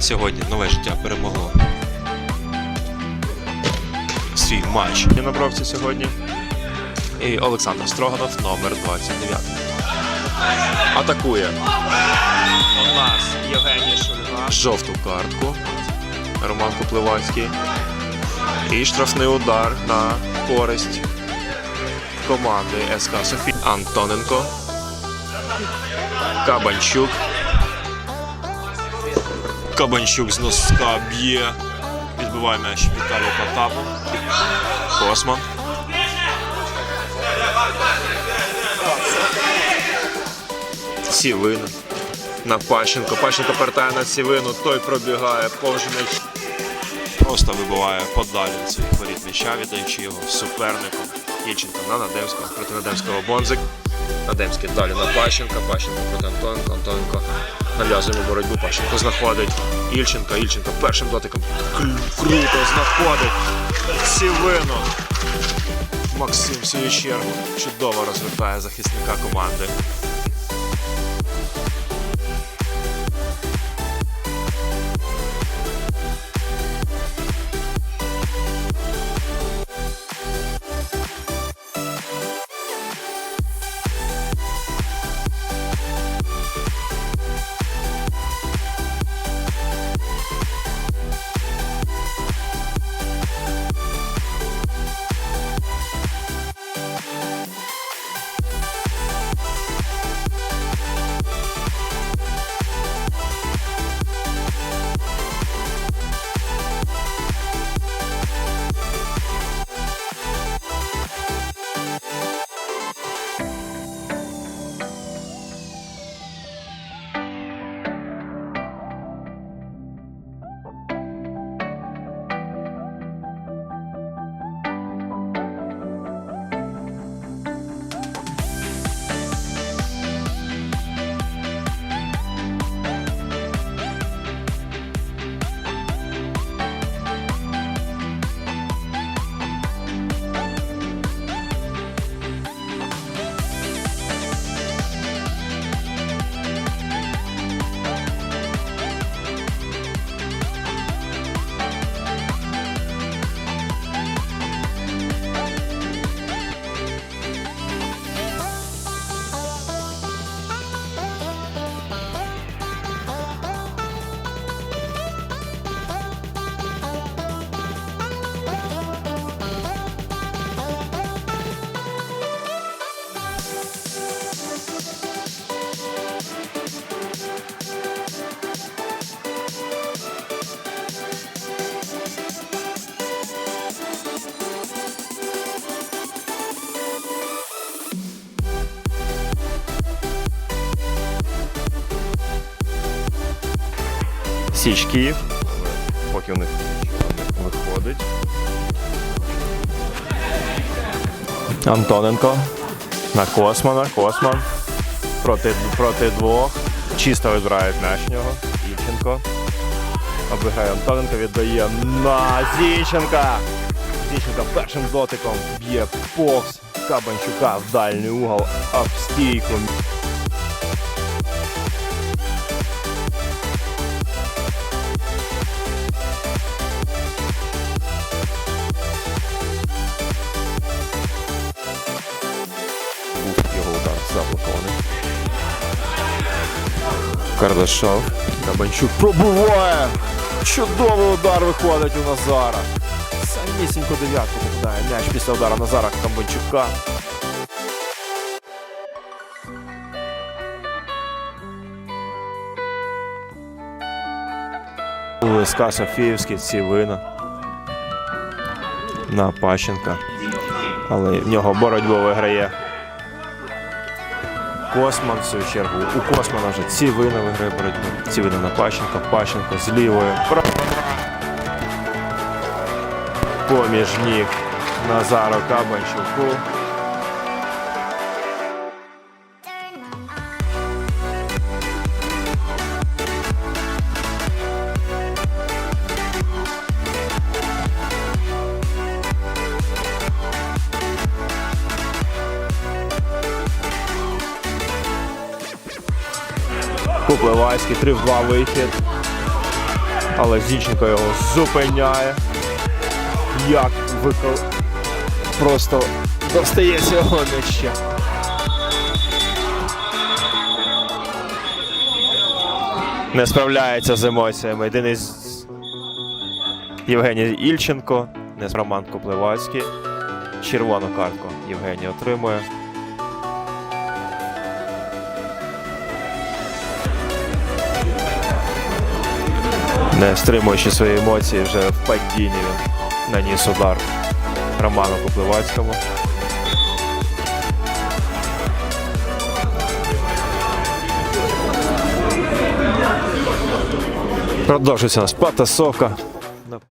Сьогодні нове життя перемогло. Свій матч на бровці сьогодні. і Олександр Строганов, номер 29. Атакує. У нас Євгеній Шульга. Жовту картку. Роман Купливанський. І штрафний удар на користь команди СК Софі. Антоненко. Кабанчук. Кабанчук з носка б'є. Відбиває м'яч Віталій Потапов. Косман. Сівин. На Пащенко. Пащенко повертає на Сівину. Той пробігає повз м'яч. Просто вибиває подалі від своїх воріт м'яча, віддаючи його супернику. Єченко на Надемського. Проти Надемського Бонзик. Надемський далі на Пащенка. Пащенко проти Антоненко. Антоненко нав'язує йому боротьбу. Пащенко знаходить Ільченка. Ільченко першим дотиком круто знаходить Сівину. Максим в чудово розвертає захисника команди. Січ Київ. Поки у них виходить. Антоненко. На Космана. Косман. Проти, проти двох. Чисто вибирає м'яч нього. Ільченко. Обіграє Антоненко, віддає на Зінченка. Зінченко першим дотиком б'є повз Кабанчука в дальній угол об Кардашов. Кабанчук пробуває. Чудовий удар виходить у Назара. Самісінько дев'ятку попадає м'яч після удара Назара Кабанчука. УСК Софіївський, Цівина. На Пащенка. Але в нього боротьбу виграє Косман в свою чергу. У Космана вже Цівина виграє боротьбу. Цівина на Пащенка, Пащенко з лівою. Поміж ніг Назару Кабанчуку. Купливайський, 3 в 2 вихід. Але Зінченко його зупиняє. Як викол... Просто достає цього м'яча. Не справляється з емоціями. Денис Євгеній Ільченко, не Роман Коплевацький. Червону картку Євгеній отримує. Не стримуючи свої емоції, вже в падінні він наніс удар Роману Попливацькому. Продовжується у нас потасовка.